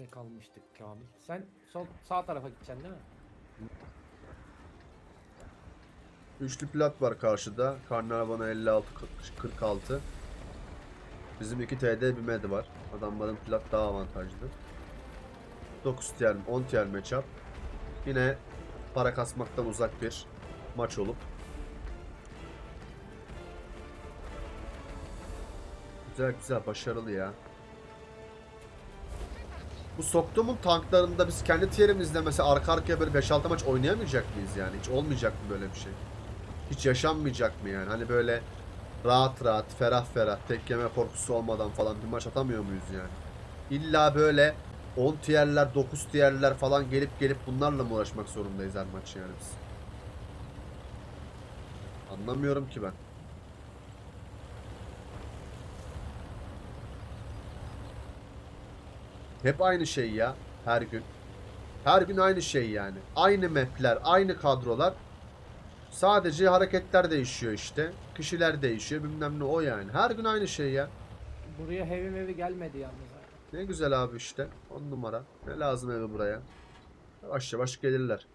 Nerede kalmıştık Kamil? Sen sol sağ tarafa gideceksin değil mi? Üçlü plat var karşıda. Karnı bana 56 46. Bizim 2 TD bir med var. Adamların plat daha avantajlı. 9 tier, 10 tier matchup. Yine para kasmaktan uzak bir maç olup. Güzel güzel başarılı ya. Bu soktuğumun tanklarında biz kendi tierimizde mesela arka arkaya böyle 5-6 maç oynayamayacak mıyız yani? Hiç olmayacak mı böyle bir şey? Hiç yaşanmayacak mı yani? Hani böyle rahat rahat, ferah ferah, tek yeme korkusu olmadan falan bir maç atamıyor muyuz yani? İlla böyle 10 tierler, 9 tierler falan gelip gelip bunlarla mı uğraşmak zorundayız her maç yani biz? Anlamıyorum ki ben. Hep aynı şey ya. Her gün. Her gün aynı şey yani. Aynı mapler, aynı kadrolar. Sadece hareketler değişiyor işte. Kişiler değişiyor bilmem ne o yani. Her gün aynı şey ya. Buraya heavy mevi gelmedi yalnız. Ne güzel abi işte. On numara. Ne lazım evi buraya. Yavaş yavaş gelirler.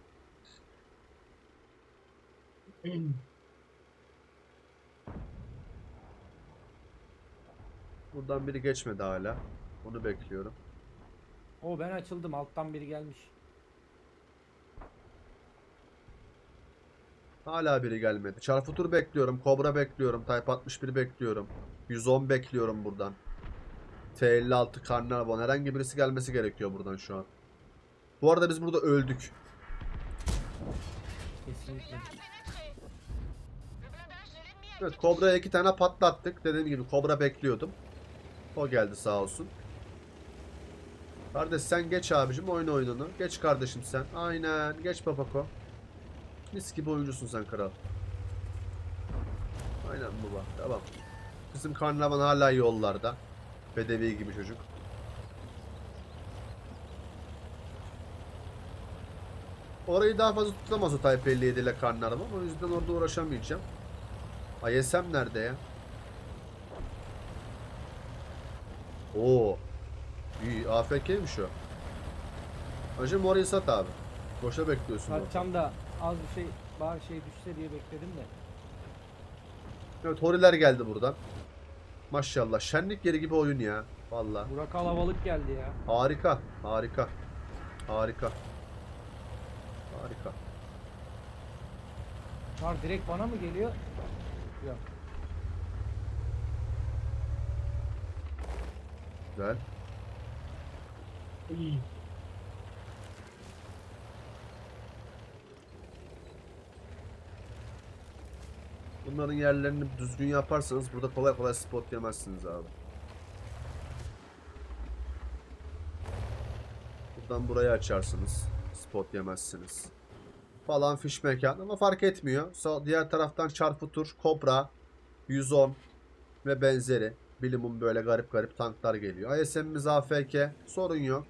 Buradan biri geçmedi hala. Onu bekliyorum. O ben açıldım alttan biri gelmiş. Hala biri gelmedi. Çarpıtur bekliyorum. Kobra bekliyorum. Type 61 bekliyorum. 110 bekliyorum buradan. T56 Carnarvon. Herhangi birisi gelmesi gerekiyor buradan şu an. Bu arada biz burada öldük. Kesinlikle. Evet Kobra'ya iki tane patlattık. Dediğim gibi Kobra bekliyordum. O geldi sağ olsun. Kardeş sen geç abicim oyun oyununu. Geç kardeşim sen. Aynen. Geç Papako. Mis gibi oyuncusun sen kral. Aynen baba. Tamam. Bizim karnavan hala yollarda. Bedevi gibi çocuk. Orayı daha fazla tutamaz o Type 57 ile karnarvan. O yüzden orada uğraşamayacağım. ISM nerede ya? Oo. İyi AFK'ymiş o. Hacım orayı sat abi. Boşa bekliyorsun. Satacağım da az bir şey bari şey düşse diye bekledim de. Evet horiler geldi buradan. Maşallah şenlik yeri gibi oyun ya. Vallahi. Burak kalabalık geldi ya. Harika. Harika. Harika. Harika. Var direkt bana mı geliyor? Yok. Güzel. Bunların yerlerini düzgün yaparsanız burada kolay kolay spot yemezsiniz abi. Buradan burayı açarsınız. Spot yemezsiniz. Falan fiş mekan ama fark etmiyor. Sa- Diğer taraftan çarpı tur, Cobra, 110 ve benzeri. Bilimum böyle garip garip tanklar geliyor. ISM'imiz AFK. Sorun yok.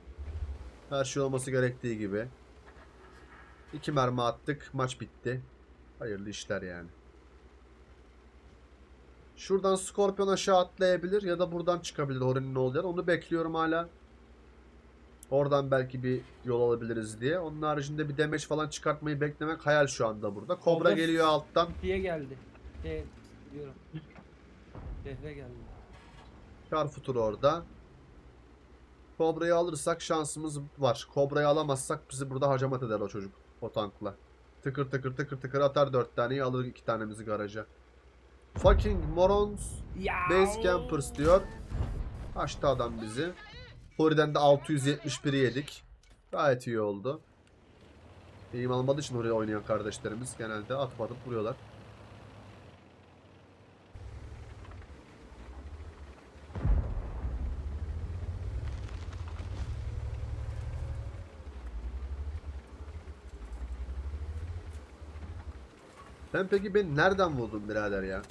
Her şey olması gerektiği gibi. İki mermi attık. Maç bitti. Hayırlı işler yani. Şuradan Scorpion aşağı atlayabilir ya da buradan çıkabilir Ori'nin ne olacağını. Onu bekliyorum hala. Oradan belki bir yol alabiliriz diye. Onun haricinde bir damage falan çıkartmayı beklemek hayal şu anda burada. Kobra Kobra geliyor alttan. Diye geldi. Şey diyorum. Şehre geldi. Carrefour orada. Kobra'yı alırsak şansımız var. Kobra'yı alamazsak bizi burada hacamat eder o çocuk. O tankla. Tıkır tıkır tıkır tıkır atar dört taneyi alır iki tanemizi garaja. Fucking morons. Base campers diyor. Açtı adam bizi. Hori'den de 671'i yedik. Gayet iyi oldu. Eğim almadığı için oraya oynayan kardeşlerimiz genelde atıp atıp vuruyorlar. Sen peki beni nereden buldun birader ya?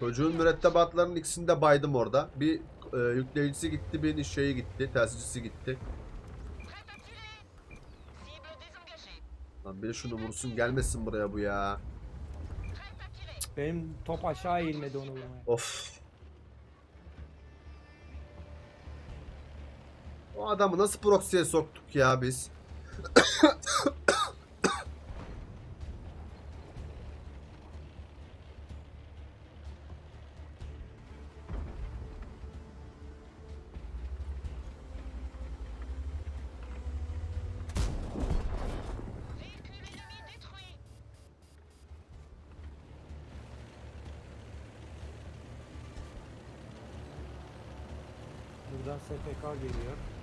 Çocuğun mürettebatlarının ikisini de baydım orada. Bir e, yükleyicisi gitti, bir şeyi gitti, telsizcisi gitti. Lan biri şunu vursun gelmesin buraya bu ya. Benim top aşağı eğilmedi onu vurmaya. Of. Bu adamı nasıl proxy'ye soktuk ya biz? Buradan SPK geliyor.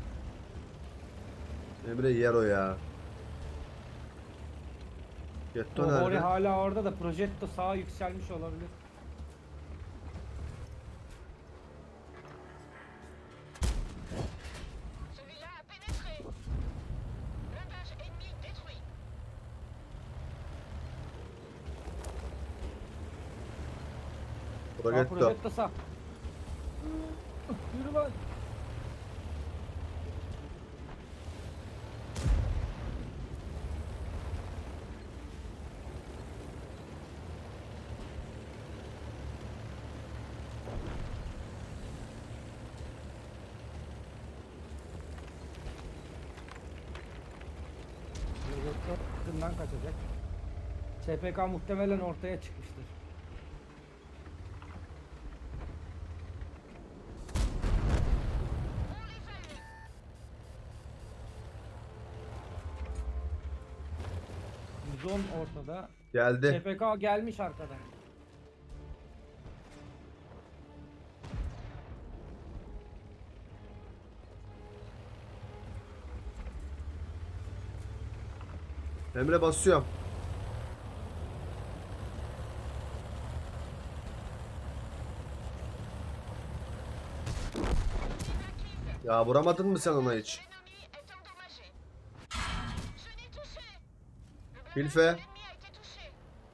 Emre yer o ya. Getto O Mori nerede? hala orada da Projetto sağa yükselmiş olabilir. Celui-là a pénétré. Blindage ennemi détruit. Aa, Progetto. Projetto sağ. Yürü lan. Kızından kaçacak. SPK muhtemelen ortaya çıkmıştır. Zon ortada. Geldi. SPK gelmiş arkadan. Emre basıyorum. Ya vuramadın mı sen ona hiç? Hilfe.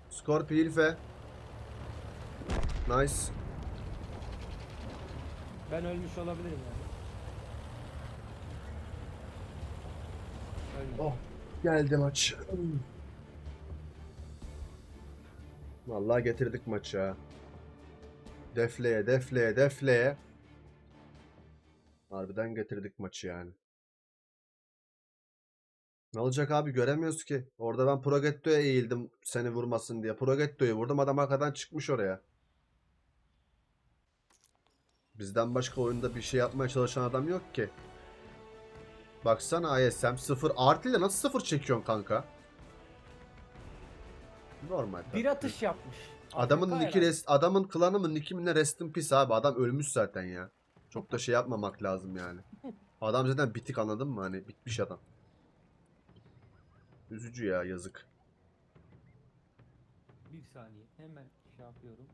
Scorpio Hilfe. Nice. Ben ölmüş olabilirim yani. Ölmedim. Oh geldi maç. Vallahi getirdik maçı ha. Defleye, defleye, defleye. Harbiden getirdik maçı yani. Ne olacak abi göremiyoruz ki. Orada ben Progetto'ya eğildim seni vurmasın diye. Progetto'yu vurdum adam arkadan çıkmış oraya. Bizden başka oyunda bir şey yapmaya çalışan adam yok ki. Baksana ISM 0 artı ile nasıl 0 çekiyorsun kanka? Normal. tabii. Bir atış yapmış. Adamın Afrika nicki herhalde. rest, adamın klanı mı nicki mi ne rest in peace abi. Adam ölmüş zaten ya. Çok da şey yapmamak lazım yani. Adam zaten bitik anladın mı? Hani bitmiş adam. Üzücü ya yazık. Bir saniye hemen şey yapıyorum.